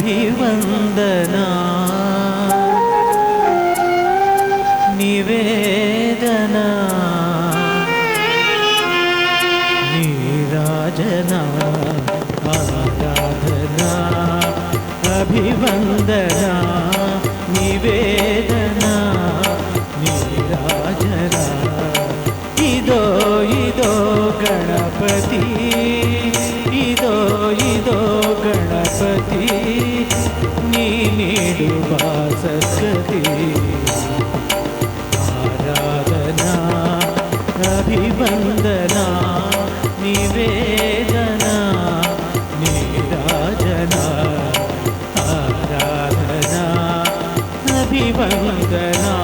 అభివందనా? నివేదనా? నీరాజనా? ఆరాధనా? అభివందనా? నివేదనా? నీరాజనా? ఇదో ఇదో గణపతి ఇదో ఇదో గణపతి నీ నీడు వాసగతి ఆరాధనా అభివందనా నివేదనా నీరాజనా. ఆరాధనా అభివందనా.